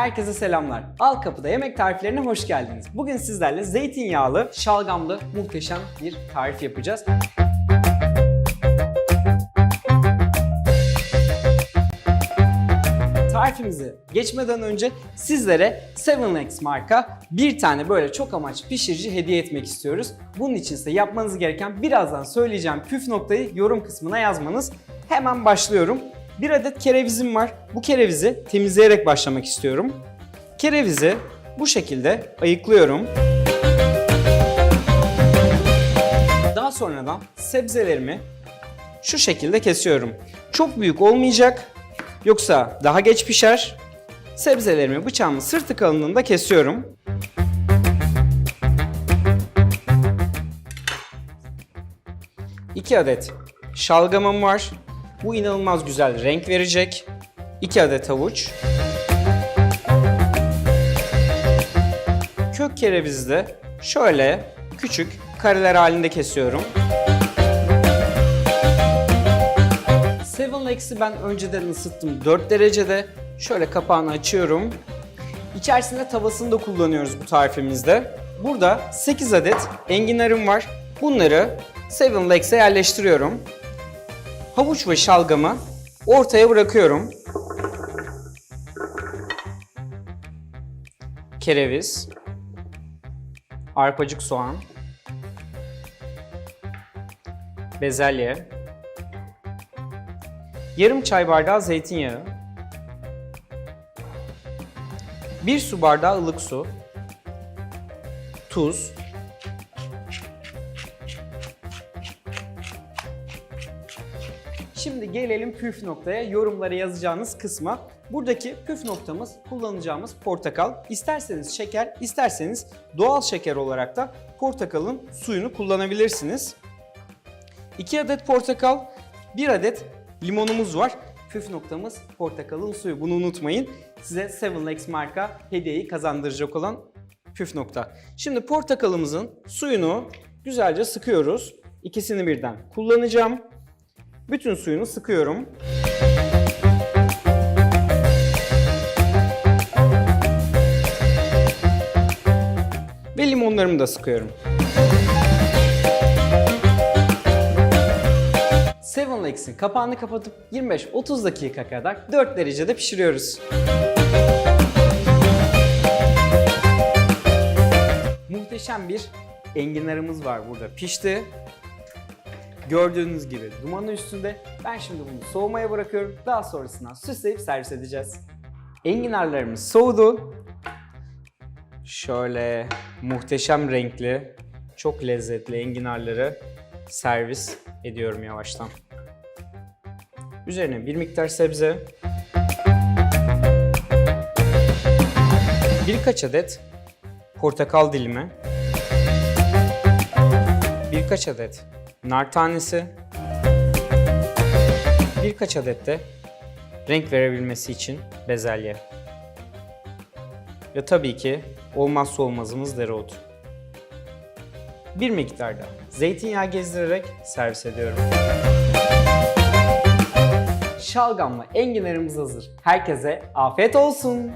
Herkese selamlar. Al Kapıda Yemek Tariflerine hoş geldiniz. Bugün sizlerle zeytinyağlı, şalgamlı muhteşem bir tarif yapacağız. Tarifimize geçmeden önce sizlere 7X marka bir tane böyle çok amaç pişirici hediye etmek istiyoruz. Bunun için ise yapmanız gereken birazdan söyleyeceğim püf noktayı yorum kısmına yazmanız. Hemen başlıyorum. Bir adet kerevizim var. Bu kerevizi temizleyerek başlamak istiyorum. Kerevizi bu şekilde ayıklıyorum. Daha sonradan sebzelerimi şu şekilde kesiyorum. Çok büyük olmayacak. Yoksa daha geç pişer. Sebzelerimi bıçağımın sırtı kalınlığında kesiyorum. İki adet şalgamım var. Bu inanılmaz güzel renk verecek. 2 adet havuç. Kök kerevizi de şöyle küçük kareler halinde kesiyorum. Seven Lakes'i ben önceden ısıttım 4 derecede. Şöyle kapağını açıyorum. İçerisinde tavasını da kullanıyoruz bu tarifimizde. Burada 8 adet enginarım var. Bunları Seven Lakes'e yerleştiriyorum. Havuç ve şalgamı ortaya bırakıyorum. Kereviz, arpacık soğan, bezelye, yarım çay bardağı zeytinyağı, bir su bardağı ılık su, tuz, Şimdi gelelim püf noktaya, yorumlara yazacağınız kısma. Buradaki püf noktamız kullanacağımız portakal. İsterseniz şeker, isterseniz doğal şeker olarak da portakalın suyunu kullanabilirsiniz. 2 adet portakal, 1 adet limonumuz var. Püf noktamız portakalın suyu. Bunu unutmayın. Size Seven Lakes marka hediyeyi kazandıracak olan püf nokta. Şimdi portakalımızın suyunu güzelce sıkıyoruz. İkisini birden kullanacağım. Bütün suyunu sıkıyorum. Ve limonlarımı da sıkıyorum. Seven Lakes'in kapağını kapatıp 25-30 dakika kadar 4 derecede pişiriyoruz. Muhteşem bir enginarımız var burada pişti. Gördüğünüz gibi dumanı üstünde. Ben şimdi bunu soğumaya bırakıyorum. Daha sonrasında süsleyip servis edeceğiz. Enginarlarımız soğudu. Şöyle muhteşem renkli, çok lezzetli enginarları servis ediyorum yavaştan. Üzerine bir miktar sebze, birkaç adet portakal dilimi, birkaç adet nar tanesi, birkaç adet de renk verebilmesi için bezelye. Ve tabii ki olmazsa olmazımız dereotu. Bir miktar da zeytinyağı gezdirerek servis ediyorum. Şalgamla enginarımız hazır. Herkese afiyet olsun.